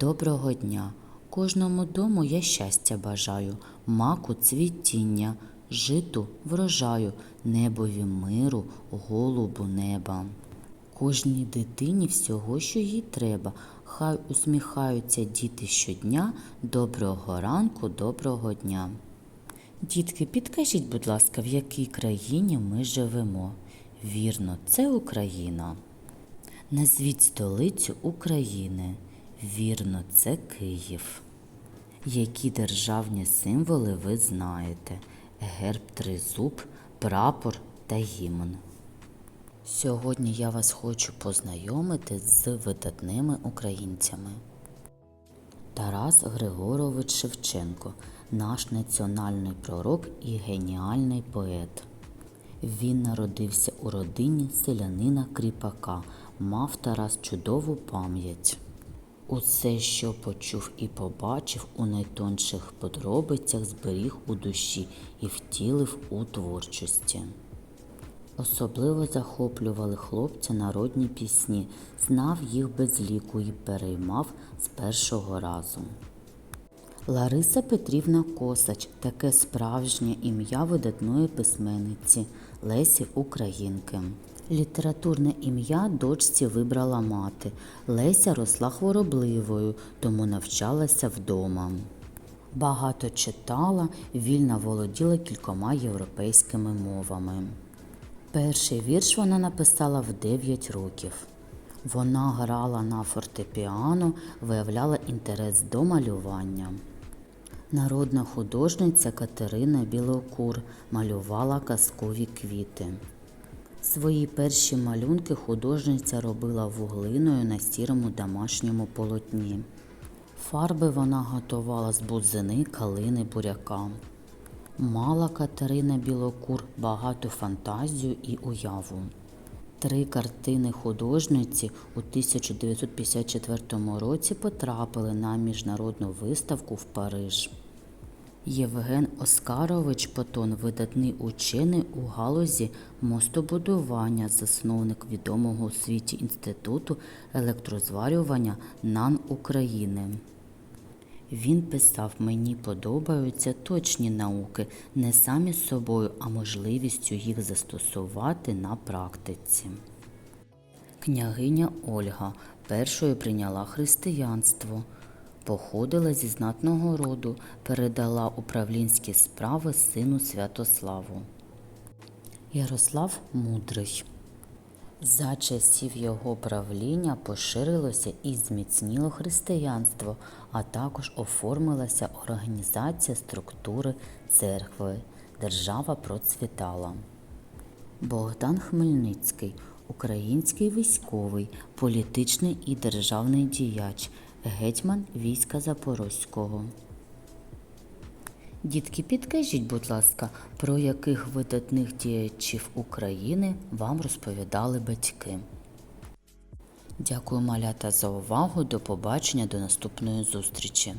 Доброго дня! Кожному дому я щастя бажаю, маку цвітіння, житу врожаю, небові миру, голубу неба. Кожній дитині всього, що їй треба, хай усміхаються діти щодня. Доброго ранку, доброго дня. Дітки, підкажіть, будь ласка, в якій країні ми живемо? Вірно, це Україна. Назвіть столицю України. Вірно, це Київ. Які державні символи ви знаєте? Герб тризуб, прапор та гімн. Сьогодні я вас хочу познайомити з видатними українцями. Тарас Григорович Шевченко, наш національний пророк і геніальний поет. Він народився у родині селянина кріпака, мав Тарас чудову пам'ять. Усе, що почув і побачив у найтонших подробицях, зберіг у душі і втілив у творчості. Особливо захоплювали хлопця народні пісні, знав їх без ліку і переймав з першого разу. Лариса Петрівна Косач таке справжнє ім'я видатної письменниці Лесі Українки. Літературне ім'я дочці вибрала мати. Леся росла хворобливою, тому навчалася вдома. Багато читала, вільно володіла кількома європейськими мовами. Перший вірш вона написала в 9 років. Вона грала на фортепіано, виявляла інтерес до малювання. Народна художниця Катерина Білокур малювала казкові квіти. Свої перші малюнки художниця робила вуглиною на сірому домашньому полотні. Фарби вона готувала з бузини, калини, буряка. Мала Катерина Білокур багату фантазію і уяву. Три картини художниці у 1954 році потрапили на міжнародну виставку в Париж. Євген Оскарович Потон, видатний учений у галузі мостобудування, засновник відомого у світі інституту електрозварювання НАН України. Він писав: мені подобаються точні науки, не самі собою, а можливістю їх застосувати на практиці. Княгиня Ольга першою прийняла християнство, походила зі знатного роду, передала управлінські справи сину Святославу. Ярослав Мудрий. За часів його правління поширилося і зміцніло християнство, а також оформилася організація структури церкви. Держава процвітала. Богдан Хмельницький український військовий, політичний і державний діяч, гетьман війська Запорозького. Дітки, підкажіть, будь ласка, про яких видатних діячів України вам розповідали батьки? Дякую, малята, за увагу. До побачення, до наступної зустрічі.